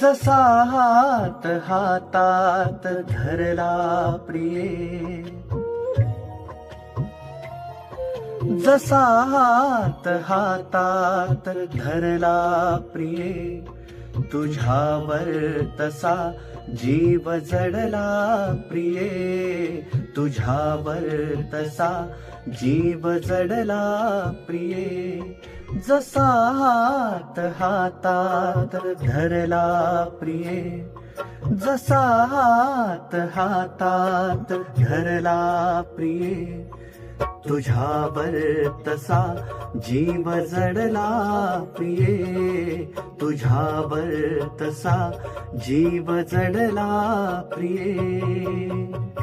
जसा हात हातात धरला प्रिये जसा हात हातात धरला प्रिये तुझ्यावर तसा जीव जडला प्रिये. तुझ्यावर तसा जीव जडला प्रिये जसा हात हातात धरला प्रिये जसा हात हातात धरला प्रिये तुझ्यावर तसा जीव जडला प्रिये तुझ्यावर तसा जीव जडला प्रिये।